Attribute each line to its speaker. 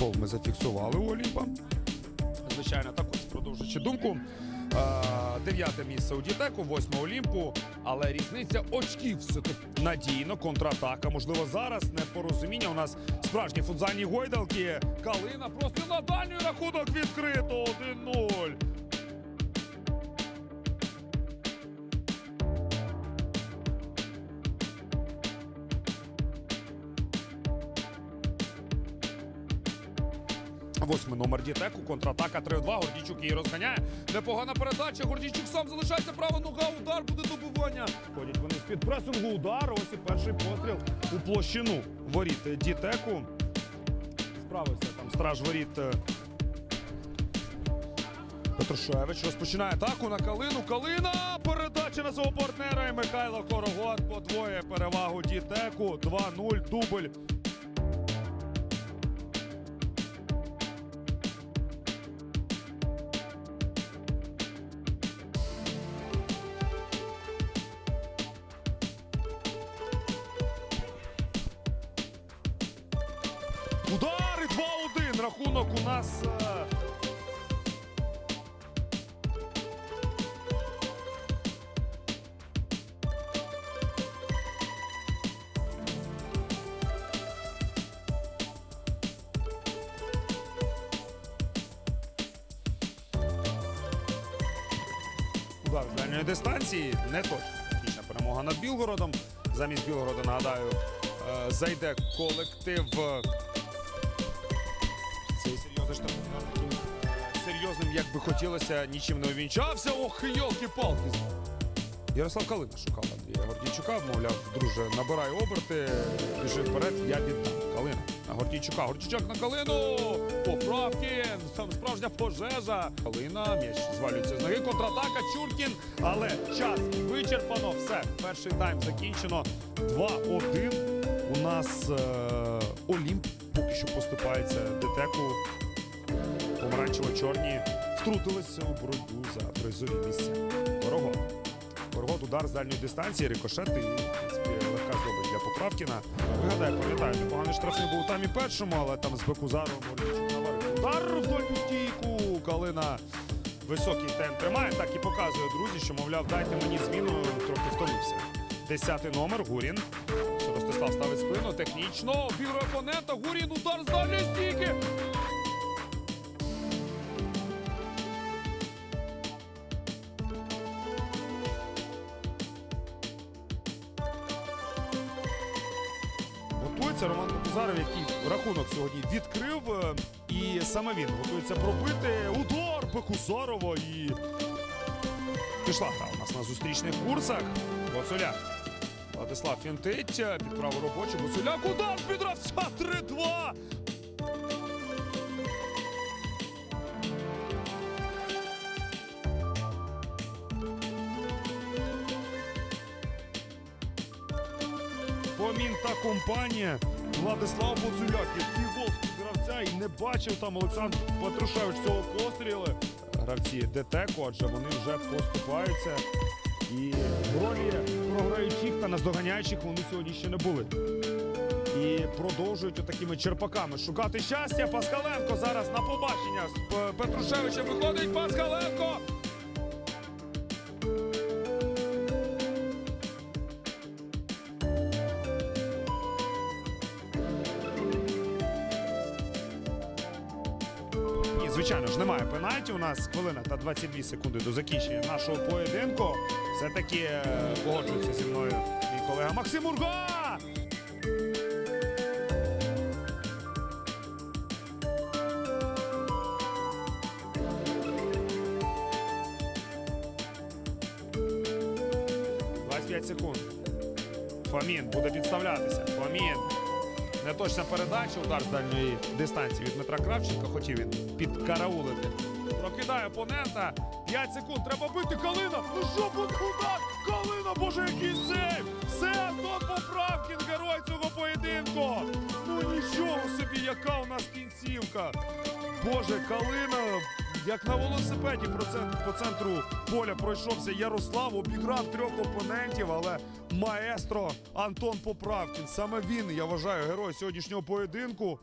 Speaker 1: Фол ми зафіксували у Олімпа. Звичайно, також продовжуючи думку. Дев'яте місце у Дітеку, восьме Олімпу. Але різниця очків все-таки надійно. Контратака. Можливо, зараз непорозуміння. У нас справжні футзальні гойдалки. Калина просто на дальній рахунок відкрито. 1-0. Восьмий номер Дітеку, контратака 3-2. Гордійчук її розганяє. Непогана передача. Гордійчук сам залишається. Права нога. Удар буде добивання. Ходять вони з-під пресингу. Удар. Ось і перший постріл у площину воріт Дітеку. Справився там страж воріт. е, Петрушевич розпочинає атаку на Калину. Калина! Передача на свого партнера. І Михайло Корогот подвоє перевагу Дітеку. 2-0. Дубль. Рахунок у нас. е, Удар з дальньої дистанції не точно. Перемога над Білгородом. Замість Білгорода, нагадаю, е, зайде колектив. Серйозний штраф удар таким е, серйозним, як би хотілося, нічим не увінчався. Ох, йолки-палки. Ярослав Калина шукав Андрія Гордійчука, мовляв, друже, набирай оберти, біжи вперед, я віддам. Калина на Гордійчука. Гордійчук на Калину. Поправки. Там справжня пожежа. Калина, м'яч звалюється з ноги. Контратака. Чуркін. Але час вичерпано. Все. Перший тайм закінчено. 2-1. У нас е- Олімп поки що поступається ДТЕКу. Помаранчево-чорні втрутилися у боротьбу за призові місця. Ворогот. Ворогот удар з дальньої дистанції, рикошет і легка здобич для Поправкіна. Вигадаю, пам'ятаю, непоганий штрафний був там і першому, але там з Бекузаром наварив. Удар в дольну стійку. Калина високий темп тримає. Так і показує друзі, що мовляв, дайте мені зміну, трохи втомився. Десятий номер Гурін. Ростислав ставить спину технічно. Обігрує опонента. Гурін удар з дальньої стійки. Готується Роман Кузаров, який рахунок сьогодні відкрив. е, І саме він готується пробити удар Бекузарова і пішла гра у нас на зустрічних курсах. Гуцуляк. Владислав фінтить підправу під праву робочу. Гуцуляк удар гравця 3-2. Фомін та компанія. Владислав Гуцуляк, який під гравця і не бачив там Олександр Петрушевич цього постріли. Гравці ДТЕКу, адже вони вже поступаються. І ролі програючих та наздоганяючих вони сьогодні ще не були. І продовжують отакими черпаками шукати щастя. Паскаленко зараз на побачення з Петрушевичем виходить Паскаленко. Звичайно ж, немає пенальті. У нас хвилина та 22 секунди до закінчення нашого поєдинку. Все-таки е, погоджується зі мною мій колега Максим п'ять секунд. Фомін буде підставлятися. Фомін. Неточна передача, удар з дальньої дистанції від Дмитра Кравченка. Хотів він підкараулити. Прокидає опонента. 5 секунд. Треба бити Калина. Ну що буде удар? Калина, боже, який сейв! Все, Антон Поправкін, герой цього поєдинку. Ну нічого собі, яка у нас кінцівка. Боже, Калина, як на велосипеді по цен- по центру поля пройшовся Ярослав, обіграв трьох опонентів, але маестро Антон Поправкін. Саме він, я вважаю, герой сьогоднішнього поєдинку.